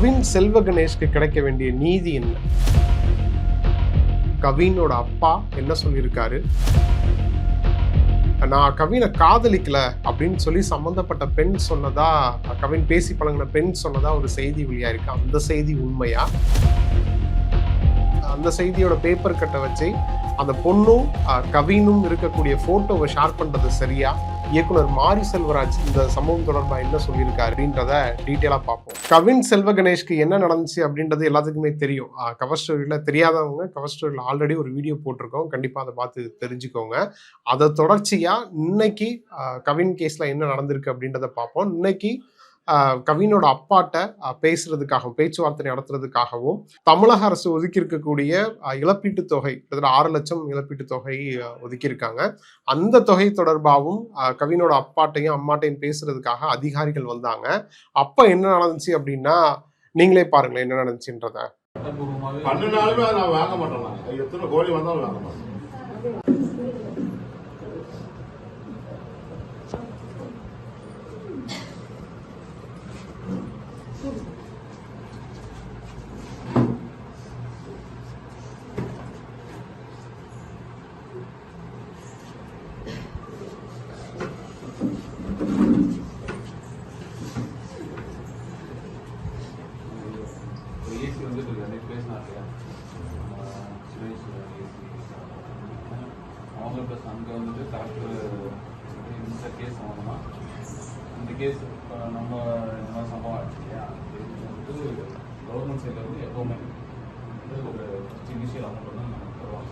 கவின் செல்வ கணேஷ்க்கு கிடைக்க வேண்டிய நீதி என்ன? கவினோட அப்பா என்ன சொல்லியிருக்காரு? நான் கவினை காதலிக்கல அப்படின்னு சொல்லி சம்மந்தப்பட்ட பெண் சொன்னதா கவின் பேசி பழங்கின பெண் சொன்னதா ஒரு செய்தி வெளியா இருக்கு. அந்த செய்தி உண்மையா? அந்த செய்தியோட பேப்பர் கட்டை வச்சு அந்த பொண்ணும் கவினும் இருக்கக்கூடிய போட்டோவை ஷேர் பண்றது சரியா? இயக்குனர் மாரி செல்வராஜ் இந்த சம்பவம் தொடர்பா என்ன சொல்லியிருக்காரு அப்படின்றத டீட்டெயிலா பார்ப்போம். கவின் செல்வ கணேஷ்க்கு என்ன நடந்துச்சு அப்படின்றது எல்லாத்துக்குமே தெரியும். கவர் ஸ்டோரியில தெரியாதவங்க கவர் ஸ்டோரியில் ஆல்ரெடி ஒரு வீடியோ போட்டிருக்கோம். கண்டிப்பா அதை பார்த்து தெரிஞ்சுக்கோங்க. அதை தொடர்ச்சியா இன்னைக்கு கவின் கேஸ்ல என்ன நடந்திருக்கு அப்படின்றத பார்ப்போம். இன்னைக்கு கவினோட அப்பாட்ட பேசுறதுக்காகவும் பேச்சுவார்த்தை நடத்துறதுக்காகவும் தமிழக அரசு ஒதுக்கி இருக்கக்கூடிய இழப்பீட்டு தொகை கிட்டத்தட்ட ஆறு லட்சம் இழப்பீட்டு தொகை ஒதுக்கியிருக்காங்க. அந்த தொகை தொடர்பாகவும் அஹ், கவினோட அப்பாட்டையும் அம்மாட்டையும் பேசுறதுக்காக அதிகாரிகள் வந்தாங்க. அப்ப என்ன நடந்துச்சு அப்படின்னா நீங்களே பாருங்களேன் என்ன நடந்துச்சுன்றத. பன்னெண்டு நாளுமே நான் வாங்க மாட்டேன் எத்தனை கோழி வந்தாலும் வாங்க மாட்டேன் ஏசி வந்துட்டு இருக்கு அன்னைக்கு பேசினார் இல்லையா ஆஹ் சுரேஷ் ஏசி அவங்க ப்ளஸ் அங்கே வந்துட்டு கலெக்டர் இந்த கேஸ் சம்மந்தமா இந்த கேஸ் இப்போ நம்ம இந்த மாதிரி சம்பவம் ஆச்சு இல்லையா அந்த வந்துட்டு கவர்மெண்ட் சைடில் இருந்து எப்போவுமே வந்து ஒரு ஃபஸ்ட் இனிஷியல் அமௌண்ட் வந்து நமக்கு தருவாங்க.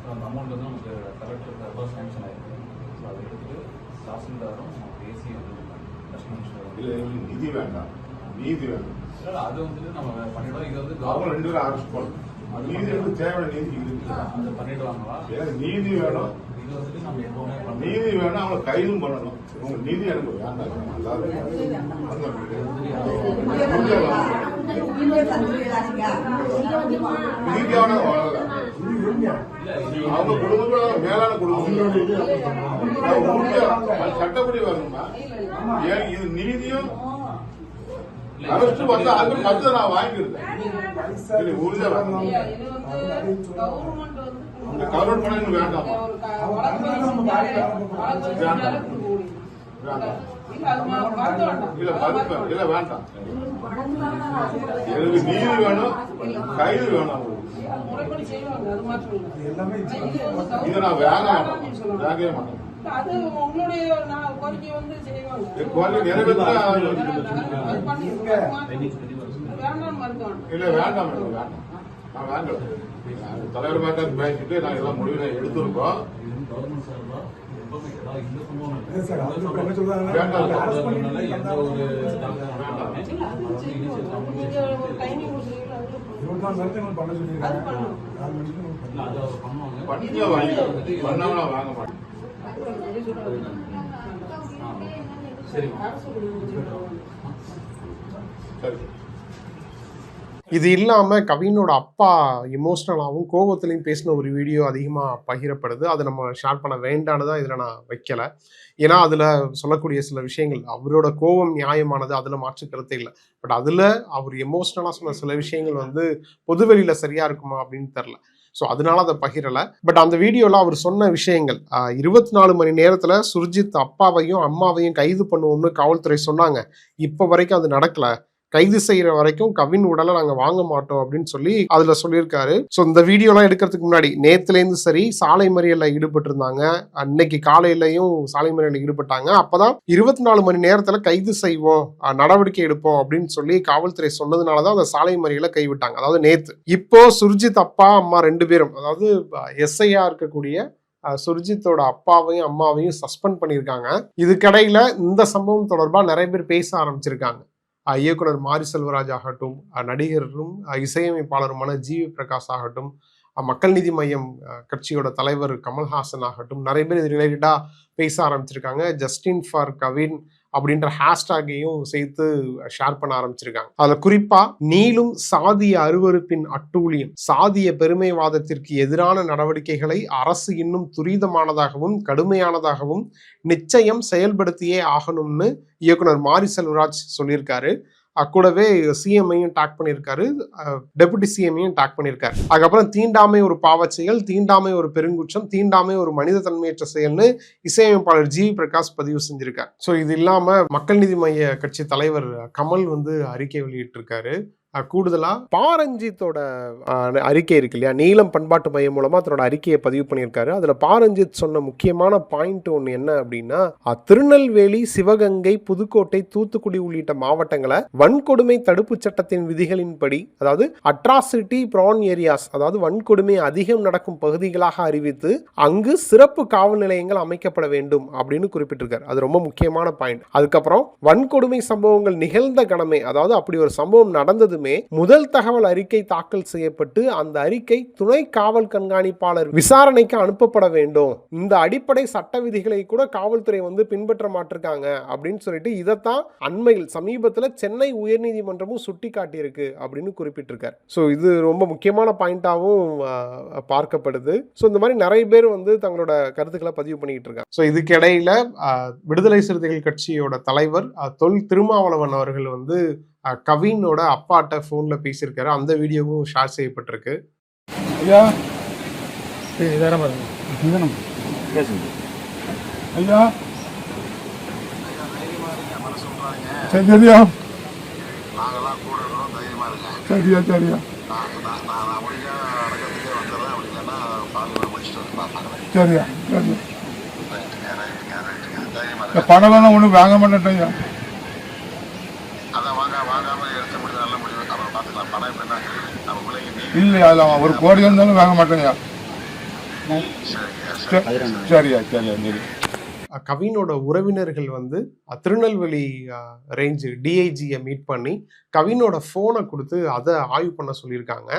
ஸோ அந்த அமௌண்ட் வந்து நமக்கு கலெக்டர் தரப்போ சேங்ஷன் ஆயிருக்கு. ஸோ அதை எடுத்துட்டு தாசில்தாரும் ஏசி வந்து இல்ல நிதி வேண்டாம். நீதி வேண்டாம். அது வந்துட்டு நம்ம பண்ணிடுவோம் இது வந்து அவங்க ரெண்டு பேரும் அரெஸ்ட் பண்ணணும் நீதி வந்து தேவையான நீதி இருக்கு. அது பண்ணிடுவாங்களா? நீதி வேணும்? நீதி வேணும் அவங்களை கைதும் பண்ணணும். உங்க நீதி எனக்கு வேண்டாம். நல்லா நீதியான வாழல அவங்க குடும்பத்தோட மேலான குடும்பம். சட்டப்படி வரணுமா? ஏன் இது நீதியும் அரசு வந்து அது மத்த நான் வாங்கியிருந்தேன். இது உறுதியா வரணும் இந்த கவர்மெண்ட் பணம் வேண்டாம்? இல்ல மறுப்பேன் இல்ல வேண்டாம். எனக்கு நீதி வேணும்? கைது வேணும். இதை நான் வேக வேகவே மாட்டேன். கோரிக்கை வேண்டாம். இல்ல வேண்டாம் வேண்டாம். நான் வேண்டாம். நான் தலைவர் மேட்டார் பேசிட்டு நான் எல்லாம் முடிவு எடுத்திருக்கோம். இது இது இல்லாமல் கவினோட அப்பா எமோஷ்னலாகவும் கோபத்துலையும் பேசின ஒரு வீடியோ அதிகமாக பகிரப்படுது. அதை நம்ம ஷேர் பண்ண வேண்டான்னு தான் இதில் நான் வைக்கலை. ஏன்னா அதில் சொல்லக்கூடிய சில விஷயங்கள் அவரோட கோபம் நியாயமானது அதில் மாற்று கருத்தே இல்லை. பட் அதில் அவர் எமோஷ்னலாக சொன்ன சில விஷயங்கள் வந்து பொதுவெளியில் சரியாக இருக்குமா அப்படின்னு தெரில ஸோ அதனால அதை பகிரலை. பட் அந்த வீடியோவில் அவர் சொன்ன விஷயங்கள் இருபத்தி நாலு மணி நேரத்தில் சுர்ஜித் அப்பாவையும் அம்மாவையும் கைது பண்ணுவோம்னு காவல்துறை சொன்னாங்க. இப்போ வரைக்கும் அது நடக்கல. கைது செய்யற வரைக்கும் கவின் உடலை நாங்க வாங்க மாட்டோம் அப்படின்னு சொல்லி அதுல சொல்லியிருக்காரு. ஸோ இந்த வீடியோலாம் எடுக்கிறதுக்கு முன்னாடி நேத்துல இருந்து சரி சாலை மறியல்ல ஈடுபட்டு இருந்தாங்க அன்னைக்கு காலையிலயும் சாலை மறியலில் ஈடுபட்டாங்க. அப்பதான் இருபத்தி நாலு மணி நேரத்துல கைது செய்வோம் நடவடிக்கை எடுப்போம் அப்படின்னு சொல்லி காவல்துறை சொன்னதுனாலதான் அந்த சாலை மறியலை கைவிட்டாங்க. அதாவது நேத்து. இப்போ சுர்ஜித் அப்பா அம்மா ரெண்டு பேரும் அதாவது எஸ்ஐயா இருக்கக்கூடிய சுர்ஜித்தோட அப்பாவையும் அம்மாவையும் சஸ்பெண்ட் பண்ணியிருக்காங்க. இதுக்கடையில இந்த சம்பவம் தொடர்பா நிறைய பேர் பேச ஆரம்பிச்சிருக்காங்க. இயக்குனர் மாரி செல்வராஜ் ஆகட்டும் நடிகரும் இசையமைப்பாளருமான ஜி வி பிரகாஷ் ஆகட்டும் மக்கள் நீதி மையம் கட்சியோட தலைவர் கமல்ஹாசன் ஆகட்டும் நிறைய பேர் இது ரிலேட்டடாக பேச ஆரம்பிச்சிருக்காங்க. ஜஸ்டின் ஃபார் கவின் அப்படின்ற ஹேஷ்டேகையும் சேர்த்து ஷேர் பண்ண ஆரம்பிச்சிருக்காங்க. அதுல குறிப்பா நீளும் சாதிய அருவருப்பின் அட்டூழியம் சாதிய பெருமைவாதத்திற்கு எதிரான நடவடிக்கைகளை அரசு இன்னும் துரிதமானதாகவும் கடுமையானதாகவும் நிச்சயம் செயல்படுத்தியே ஆகணும்னு இயக்குனர் மாரி செல்வராஜ் சொல்லியிருக்காரு. கூடவே சிஎம்ஐயும் டாக் பண்ணியிருக்காரு டெபுட்டி சிஎம்ஐயும் டாக் பண்ணியிருக்காரு அதுக்கப்புறம் தீண்டாமை ஒரு பாவச்செயல் தீண்டாமை ஒரு பெருங்குற்றம் தீண்டாமை ஒரு மனித தன்மையற்ற செயல்னு இசையமைப்பாளர் ஜி பிரகாஷ் பதிவு செஞ்சிருக்கார். ஸோ இது இல்லாமல் மக்கள் நீதி மைய கட்சி தலைவர் கமல் வந்து அறிக்கை வெளியிட்டிருக்காரு. கூடுதலாக பாரஞ்சித்தோட அறிக்கை இருக்கு இல்லையா? நீலம் பண்பாட்டு மையம் மூலமாக அதனோட அறிக்கையை பதிவு பண்ணியிருக்காரு. அதுல பாரஞ்சித் சொன்ன முக்கியமான பாயிண்ட் ஒன்று என்ன அப்படின்னா திருநெல்வேலி சிவகங்கை புதுக்கோட்டை தூத்துக்குடி உள்ளிட்ட மாவட்டங்களை வன்கொடுமை தடுப்பு சட்டத்தின் விதிகளின்படி அதாவது அட்ராசிட்டி ப்ரான் ஏரியாஸ் அதாவது வன்கொடுமை அதிகம் நடக்கும் பகுதிகளாக அறிவித்து அங்கு சிறப்பு காவல் நிலையங்கள் அமைக்கப்பட வேண்டும் அப்படின்னு குறிப்பிட்டிருக்காரு. அது ரொம்ப முக்கியமான பாயிண்ட். அதுக்கப்புறம் வன்கொடுமை சம்பவங்கள் நிகழ்ந்த கணமே அதாவது அப்படி ஒரு சம்பவம் நடந்ததுமே முதல் தகவல் அறிக்கை தாக்கல் செய்யப்பட்டு அந்த அறிக்கை துணை காவல் கண்காணிப்பாளர் விசாரணைக்கு அனுப்பப்பட வேண்டும். இந்த அடிப்படை சட்ட விதிகளை கூட காவல்துறை வந்து பின்பற்ற மாட்டிருக்காங்க அப்படின்னு சொல்லிட்டு இதைத்தான் அண்மையில் சமீபத்தில் சென்னை உயர்நீதிமன்றமும் சுட்டி காட்டியிருக்கு அப்படின்னு குறிப்பிட்டிருக்கார். ஸோ இது ரொம்ப முக்கியமான பாயிண்டாகவும் பார்க்கப்படுது. ஸோ இந்த மாதிரி நிறைய பேர் வந்து தங்களோட கருத்துக்களை பதிவு பண்ணிக்கிட்டு இருக்காங்க. ஸோ இதுக்கிடையில விடுதலை சிறுத்தைகள் கட்சியோட தலைவர் தொல் திருமாவளவன் அவர்கள் வந்து கவினோட அப்பாட்ட ஃபோனில் பேசியிருக்காரு. அந்த வீடியோவும் ஷேர் செய்யப்பட்டிருக்கு. ஐயா ஐயா. சரி சரியா? சரியா சரியா. சரியா சரியா. ரைட்டுங்க பணம்லாம் ஒன்றும் வாங்க மாட்டேன் ஐயா அதான் வாங்க வாங்காம எடுத்த முடிவு நல்ல முடிவு அப்புறம் பார்த்துக்கலாம் பணம் இப்போ என்ன நம்ம இல்லை இல்லையா அதில் ஒரு கோடி இருந்தாலும் வாங்க மாட்டேங்கய்யா. சரி சரியா சரியா சரி. கவினோட உறவினர்கள் வந்து திருநெல்வேலி ரேஞ்சு டிஐஜியை மீட் பண்ணி கவினோட ஃபோனை கொடுத்து அதை ஆய்வு பண்ண சொல்லியிருக்காங்க.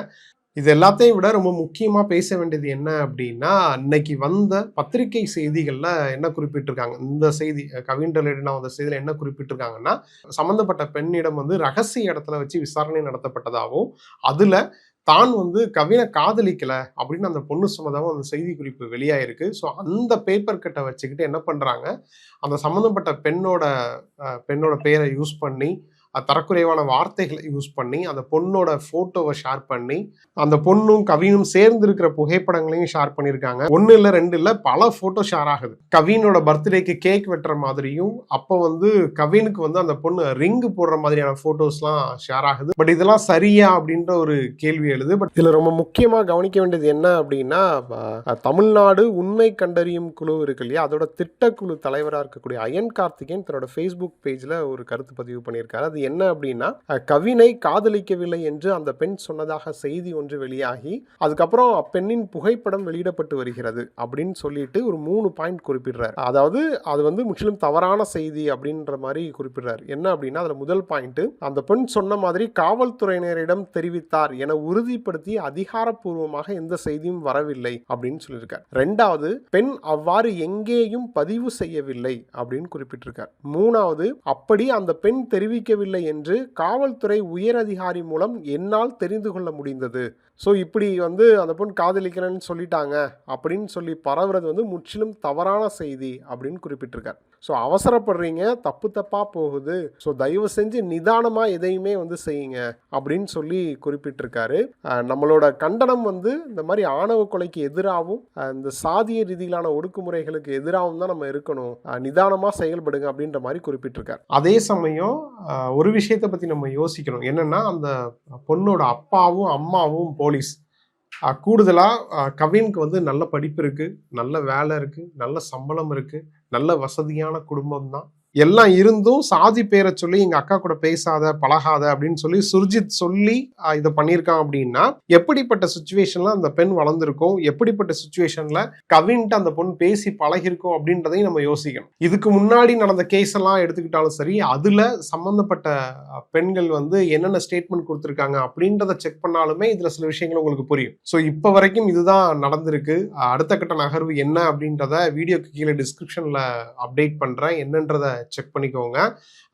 இது எல்லாத்தையும் விட ரொம்ப முக்கியமாக பேச வேண்டியது என்ன அப்படின்னா இன்னைக்கு வந்த பத்திரிகை செய்திகளில் என்ன குறிப்பிட்டிருக்காங்க? இந்த செய்தி கவின் ரிலேட்டடாக வந்த செய்தியில் என்ன குறிப்பிட்டிருக்காங்கன்னா சம்மந்தப்பட்ட பெண்ணிடம் வந்து ரகசிய இடத்துல வச்சு விசாரணை நடத்தப்பட்டதாகவும் அதில் தான் வந்து கவினை காதலிக்கல அப்படின்னு அந்த பொண்ணு சொன்னதாகவும் அந்த செய்தி குறிப்பு வெளியாயிருக்கு. ஸோ அந்த பேப்பர் கட்டை வச்சுக்கிட்டு என்ன பண்ணுறாங்க அந்த சம்மந்தப்பட்ட பெண்ணோட பெண்ணோட பெயரை யூஸ் பண்ணி தரக்குறைவான வார்த்தைகளை யூஸ் பண்ணி அந்த பொண்ணோட ஃபோட்டோவை ஷேர் பண்ணி அந்த பொண்ணும் கவினும் சேர்ந்து இருக்கிற புகைப்படங்களையும் ஷேர் பண்ணியிருக்காங்க. ஒன்று இல்லை ரெண்டு இல்லை பல ஃபோட்டோ ஷேர் ஆகுது. கவினோட பர்த்டேக்கு கேக் வெட்டுற மாதிரியும் அப்போ வந்து கவினுக்கு வந்து அந்த பொண்ணு ரிங் போடுற மாதிரியான ஃபோட்டோஸ்லாம் ஷேர் ஆகுது. பட் இதெல்லாம் சரியா அப்படின்ற ஒரு கேள்வி எழுது. பட் இதில் ரொம்ப முக்கியமாக கவனிக்க வேண்டியது என்ன அப்படின்னா தமிழ்நாடு உண்மை கண்டறியும் குழு இருக்கு இல்லையா? அதோட திட்டக்குழு தலைவராக இருக்கக்கூடிய அயன் கார்த்திகேயன் தன்னோட ஃபேஸ்புக் பேஜில் ஒரு கருத்து பதிவு பண்ணியிருக்காரு. அது என்ன அப்படின்னா கவினை காதலிக்கவில்லை என்று அந்த பெண் சொன்னதாக செய்தி ஒன்று வெளியாகி அதுக்கப்புறம் அப்பெண்ணின் புகைப்படம் வெளியிடப்பட்டு வருகிறது அப்படின்னு சொல்லிட்டு ஒரு மூணு பாயிண்ட் குறிப்பிடுறார். அதாவது அது வந்து முற்றிலும் தவறான செய்தி அப்படின்ற மாதிரி குறிப்பிடுறார். என்ன அப்படின்னா அதில் முதல் பாயிண்ட் அந்த பெண் சொன்ன மாதிரி காவல்துறையினரிடம் தெரிவித்தார் என உறுதிப்படுத்தி அதிகாரப்பூர்வமாக எந்த செய்தியும் வரவில்லை அப்படின்னு சொல்லியிருக்கார். ரெண்டாவது பெண் அவ்வாறு எங்கேயும் பதிவு செய்யவில்லை அப்படின்னு குறிப்பிட்டிருக்கார். மூணாவது அப்படி அந்த பெண் தெரிவிக்கவில்லை என்று காவல்துறை உயரதிகாரி மூலம் என்னால் தெரிந்து கொள்ள முடிந்தது. ஸோ இப்படி வந்து அந்த பொண்ணு காதலிக்கிறேன்னு சொல்லிட்டாங்க அப்படின்னு சொல்லி பரவுறது வந்து முற்றிலும் தவறான செய்தி அப்படின்னு குறிப்பிட்டிருக்கார். ஸோ அவசரப்படுறீங்க தப்பு தப்பாக போகுது. ஸோ தயவு செஞ்சு நிதானமாக எதையுமே வந்து செய்யுங்க அப்படின்னு சொல்லி குறிப்பிட்டிருக்காரு. நம்மளோட கண்டனம் வந்து இந்த மாதிரி ஆணவ கொலைக்கு எதிராகவும் இந்த சாதிய ரீதியிலான ஒடுக்குமுறைகளுக்கு எதிராகவும் தான் நம்ம இருக்கணும். நிதானமாக செயல்படுங்க அப்படின்ற மாதிரி குறிப்பிட்டிருக்காரு. அதே சமயம் ஒரு விஷயத்தை பற்றி நம்ம யோசிக்கணும். என்னென்னா அந்த பொண்ணோட அப்பாவும் அம்மாவும் போலீஸ். கூடுதலாக கவினுக்கு வந்து நல்ல படிப்பு இருக்குது நல்ல வேலை இருக்குது நல்ல சம்பளம் இருக்குது நல்ல வசதியான குடும்பம் தான் எல்லாம் இருந்தும் சாதி பேரை சொல்லி எங்க அக்கா கூட பேசாத பழகாத அப்படின்னு சொல்லி சுர்ஜித் சொல்லி இதை பண்ணியிருக்கான் அப்படின்னா எப்படிப்பட்ட சுச்சுவேஷன்ல அந்த பெண் வளர்ந்துருக்கும் எப்படிப்பட்ட சுச்சுவேஷன்ல கவின்ட்டு அந்த பொண்ணு பேசி பழகிருக்கும் அப்படின்றதையும் நம்ம யோசிக்கணும். இதுக்கு முன்னாடி நடந்த கேஸ் எல்லாம் எடுத்துக்கிட்டாலும் சரி அதுல சம்பந்தப்பட்ட பெண்கள் வந்து என்னென்ன ஸ்டேட்மெண்ட் கொடுத்துருக்காங்க அப்படின்றத செக் பண்ணாலுமே இதுல சில விஷயங்கள் உங்களுக்கு புரியும். ஸோ இப்போ வரைக்கும் இதுதான் நடந்திருக்கு. அடுத்த கட்ட நகர்வு என்ன அப்படின்றத வீடியோக்கு கீழே டிஸ்கிரிப்ஷன்ல அப்டேட் பண்றேன். என்னன்றத செக் பண்ணிக்கோங்க.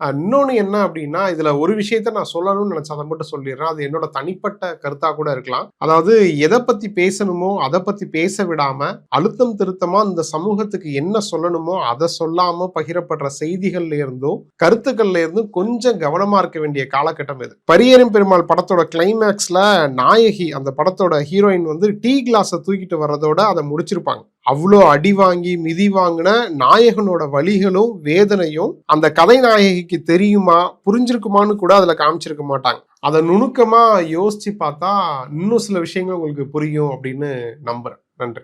இன்னொன்று என்ன அப்படின்னா இதில் ஒரு விஷயத்த நான் சொல்லணும்னு நினச்சா அதை மட்டும் சொல்லிடுறேன். அது என்னோட தனிப்பட்ட கருத்தாக கூட இருக்கலாம். அதாவது எதை பற்றி பேசணுமோ அதை பற்றி பேச விடாமல் அழுத்தம் திருத்தமாக இந்த சமூகத்துக்கு என்ன சொல்லணுமோ அதை சொல்லாமல் பகிரப்படுற செய்திகள்ல இருந்தும் கருத்துக்கள்ல இருந்தும் கொஞ்சம் கவனமாக இருக்க வேண்டிய காலகட்டம் இது. பரியரும் பெருமாள் படத்தோட கிளைமேக்ஸில் நாயகி அந்த படத்தோட ஹீரோயின் வந்து டீ கிளாஸை தூக்கிட்டு வர்றதோட அதை முடிச்சிருப்பாங்க. அவ்வளோ அடி வாங்கி மிதி வாங்கின நாயகனோட வழிகளும் வேதனையும் அந்த கதை நாயகிக்கு தெரியுமா புரிஞ்சிருக்குமான்னு கூட அதில் காமிச்சிருக்க மாட்டாங்க. அதை நுணுக்கமாக யோசித்து பார்த்தா இன்னும் சில விஷயங்கள் உங்களுக்கு புரியும் அப்படின்னு நம்புகிறேன் நன்றி.